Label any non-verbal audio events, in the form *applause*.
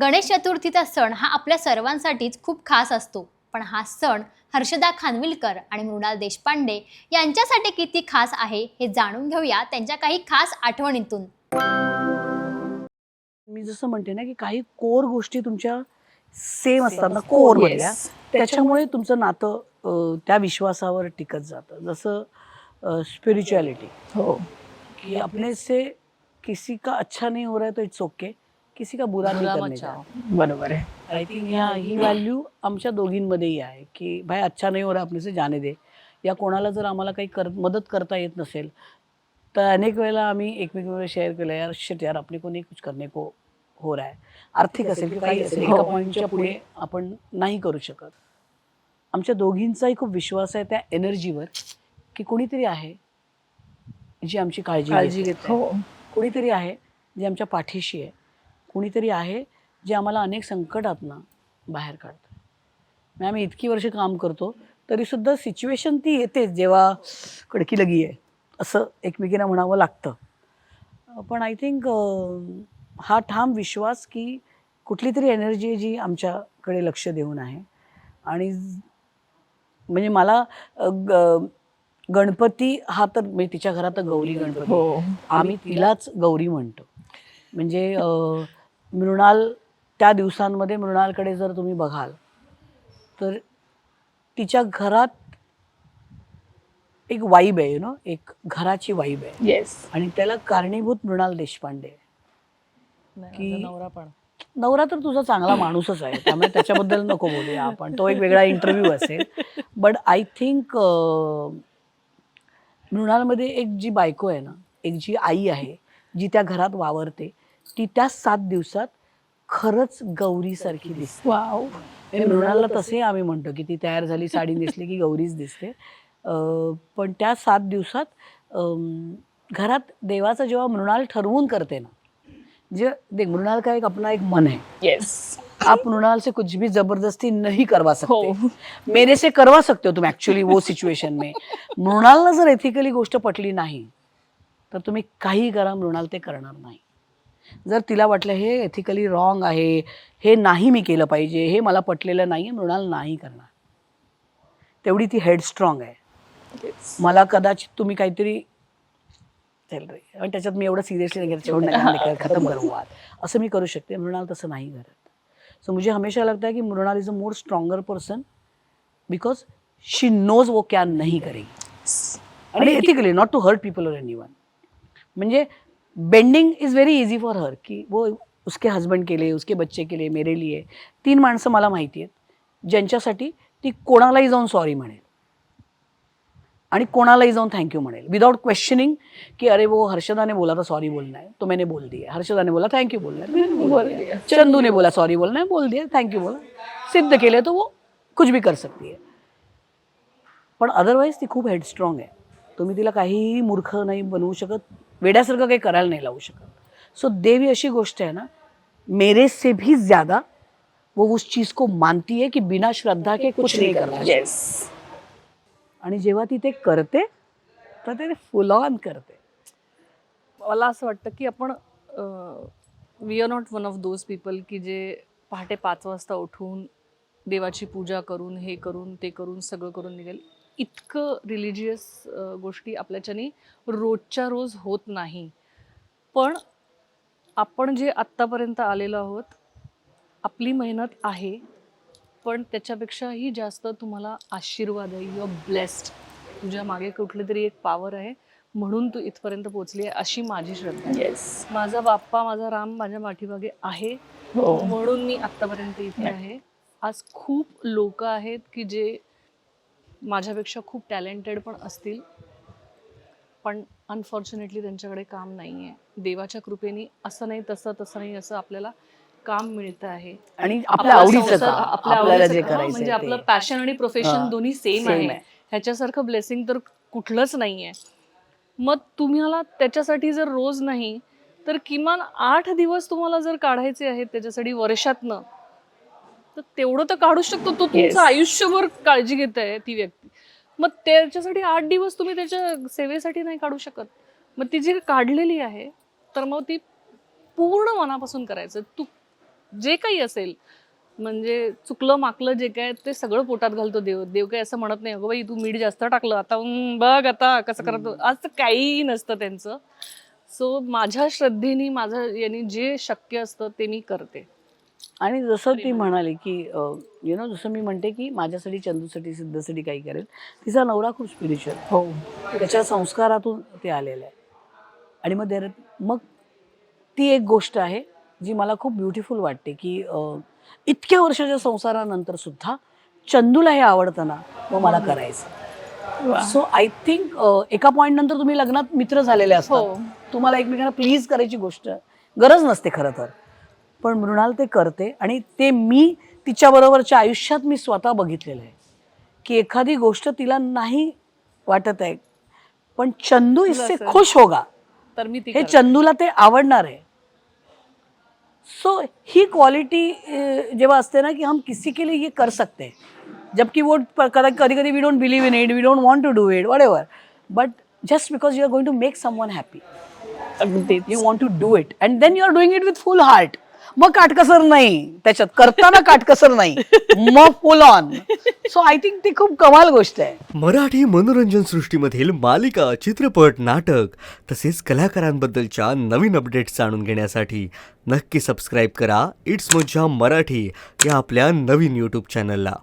गणेश चतुर्थीचा सण हा आपल्या सर्वांसाठीच खूप खास असतो. पण हा सण हर्षदा खानविलकर आणि मृणाल देशपांडे यांच्यासाठी किती खास आहे हे जाणून घेऊया त्यांच्या काही खास आठवणीतून. मी जसं म्हणते ना की काही कोर गोष्टी तुमच्या सेम असतात ना कोर मधल्या त्याच्यामुळे तुमचं नातं त्या विश्वासावर टिकत जातं. जसं स्पिरिच्युअलिटी हो. कि अपने से किसी का अच्छा नहीं हो रहा है तो इट्स ओके किसी का बुरा नहीं करने. का बरोबर आहे आय थिंक ह्या ही व्हॅल्यू आमच्या दोघींमध्येही आहे की भाई अच्छा नाही हो रहा अपने से जाने दे. या कोणाला जर आम्हाला काही कर मदत करता येत नसेल तर अनेक वेळेला आम्ही एकमेकांवर शेअर केलं यार शिट यार अपने को नहीं कुछ करने को हो रहा है. आर्थिक असेल किंवा काही असेल एका पॉईंटच्या पुढे. आपण नाही करू शकत. आमच्या दोघींचाही खूप विश्वास आहे त्या एनर्जीवर की कोणीतरी आहे जी आमची काळजी काळजी घेते. घेते. हो कोणीतरी आहे जे आमच्या पाठीशी आहे. कोणीतरी आहे जे आम्हाला अनेक संकटातनं बाहेर काढतं. मग आम्ही इतकी वर्ष काम करतो तरीसुद्धा सिच्युएशन ती येते जेव्हा कडकी लगी आहे असं एकमेकींना म्हणावं लागतं. पण आय थिंक हा ठाम विश्वास की कुठली तरी एनर्जी जी आमच्याकडे लक्ष देऊन आहे. आणि म्हणजे मला गणपती हा तर म्हणजे तिच्या घरात गौरी गणपती. हो. आम्ही तिलाच गौरी म्हणतो. म्हणजे मृणाल त्या दिवसांमध्ये मृणालकडे जर तुम्ही बघाल तर तिच्या घरात एक वाईब आहे नो एक घराची वाईब आहे. येस आणि त्याला कारणीभूत मृणाल देशपांडे आहे. की- नवरा पण. नवरा तर तुझा चांगला माणूसच आहे त्यामुळे त्याच्याबद्दल नको बोलूया आपण. तो एक वेगळा इंटरव्ह्यू असेल. बट आय थिंक मृणालमध्ये एक जी बायको आहे ना एक जी आई आहे जी त्या घरात वावरते ती त्या सात दिवसात खरंच गौरीसारखी दिसते. वाव. मृणालला तसे आम्ही म्हणतो की ती तयार झाली साडी नेसली की गौरीच दिसते. पण त्या सात दिवसात घरात देवाचं जेव्हा मृणाल ठरवून करते ना जे देख मृणाल का एक अपना एक मन है येस आप मृणाल से कुछ भी जबरदस्ती नहीं करवा हो सकते. मेरे से करवा सकते हो तुम ऍक्च्युअली वो सिच्युएशन में मृणालला जर एथिकली गोष्ट पटली नाही तर तुम्ही काही करा मृणाल ते करणार नाही. जर तिला वाटलं हे एथिकली रॉंग आहे हे नाही मी केलं पाहिजे हे मला पटलेलं नाही मृणाल नाही करणार. तेवढी ती हेडस्ट्रॉंग आहे. Yes. मला कदाचित तुम्ही काहीतरी आणि त्याच्यात मी एवढं सिरियसली नाही *laughs* खत्म करो असं मी करू शकते मृणाल तसं नाही करत. सो मुझे हमेशा लगता है कि Mrunal is a more stronger person because she knows वो क्या नहीं करेगी. आणि ethically not to hurt people और एनी वन म्हणजे bending is very easy for her की वो उसके हस्बंड के लिए उसके बच्चे के लिए मेरे लिए तीन माणसं मला माहिती आहेत ज्यांच्यासाठी ती कोणालाही जाऊन सॉरी म्हणेल. आणि कोणालाही जाऊन थँक्यू म्हणेल. विदाउट क्वेश्चनिंग की अरे वो हर्षदा ने बोला था सॉरी बोलना है तो मैंने बोल दिया. हर्षदा ने बोला थँक्यू बोलना है मैंने बोल दिया. चंदू ने बोला सॉरी बोलना है बोल दिया थँक्यू बोला सिद्ध केले तो वो कुछ भी कर सकती है पण अदरवाईज ती खूप हेडस्ट्रॉंग आहे. तुम्ही तिला काहीही मूर्ख नाही बनवू शकत. वेड्यासारखं काही करायला नाही लावू शकत. सो देवी अशी गोष्ट आहे ना मेरे से भी ज्यादा वो उस चीज को मानती है कि बिना श्रद्धा के कुछ नहीं करना येस आणि जेव्हा ती ते करते तर ते फुल ऑन करते. मला असं वाटतं की आपण we are not one of those people की जे पहाटे पाच वाजता उठून देवाची पूजा करून हे करून ते करून सगळं करून निघेल. इतकं रिलिजियस गोष्टी आपल्याच्याने रोजच्या रोज होत नाही. पण आपण जे आत्तापर्यंत आलेलो आहोत आपली मेहनत आहे पण त्याच्यापेक्षाही जास्त तुम्हाला आशीर्वाद आहे. यू आर ब्लेस्ड तुझ्या मागे कुठली तरी एक पॉवर आहे म्हणून तू इथपर्यंत पोहोचली आहे अशी माझी श्रद्धा आहे. येस माझा बाप्पा माझा राम माझ्या पाठीमागे आहे हो. म्हणून मी आतापर्यंत इथे आहे. आज खूप लोक आहेत की जे माझ्यापेक्षा खूप टॅलेंटेड पण असतील. पण अनफॉर्च्युनेटली त्यांच्याकडे काम नाही आहे देवाच्या कृपेने असं नाही तसं तसं नाही असं आपल्याला काम मिळतं आहे. आणि आपल्या आपला आवडीचं आपल्याला जे करायचं म्हणजे आहे आपलं. पॅशन आणि प्रोफेशन दोन्ही सेम आहे. आहे. ह्याच्यासारखं ब्लेसिंग तर कुठलंच नाहीये. मग तुम्हाला त्याच्यासाठी जर रोज नाही तर किमान आठ दिवस तुम्हाला जर काढायचे आहेत त्याच्यासाठी वर्षातनं तर तेवढं तर काढू शकतो. तो. तुमचं आयुष्यभर काळजी घेत आहे ती व्यक्ती. मग त्याच्यासाठी आठ दिवस तुम्ही त्याच्या सेवेसाठी नाही काढू शकत. मग ती जी काढलेली आहे तर मग ती पूर्ण मनापासून करायचं. तू जे काही असेल म्हणजे चुकलं माकलं जे काय ते सगळं पोटात घालतो देव. देव काही असं म्हणत नाही अगं बाई तू मीठ जास्त टाकलं आता बघ आता कसं करतो असं काहीही नसतं त्यांचं. सो माझ्या श्रद्धेने माझं यांनी जे शक्य असतं ते मी करते. आणि जसं ती म्हणाली की यु नो जसं मी म्हणते की माझ्यासाठी चंदूसाठी सिद्धसाठी काही करेल तिचा नवरा खूप स्पिरिच्युअल हो. त्याच्या संस्कारातून ते आलेलं आहे. आणि मग देर मग ती एक गोष्ट आहे जी मला खूप ब्युटिफुल वाटते की इतक्या वर्षाच्या संसारानंतर सुद्धा चंदूला हे आवडतं ना मग मला करायचं. सो आय थिंक एका पॉईंट नंतर तुम्ही लग्नात मित्र झालेले हो. असतात तुम्हाला एकमेकांना प्लीज करायची गोष्ट गरज नसते खरं तर. पण मृणाल ते करते आणि ते मी तिच्याबरोबरच्या आयुष्यात मी स्वतः बघितलेलं आहे की एखादी गोष्ट तिला नाही वाटत आहे पण चंदू इससे. खुश होगा तर मी हे. चंदूला ते आवडणार आहे सो ही क्वालिटी जेव्हा असते ना की हम किसी के लिए ये कर सकते हैं जबकि वो कधी कधी we don't believe in it we don't want to do it whatever but just because you are going to make someone happy. You want to do it and then you are doing it with full heart मग काटकसर नाही. त्याच्यात करताना काटकसर नाही. मग full on so I think ती खूप कमाल गोष्ट आहे. मराठी मनोरंजन सृष्टीमधील मालिका चित्रपट नाटक तसेच कलाकारांबद्दलच्या नवीन अपडेट्स जाणून घेण्यासाठी नक्की सबस्क्राईब करा. इट्स मज्जा मराठी या आपल्या नवीन यूट्यूब चॅनलला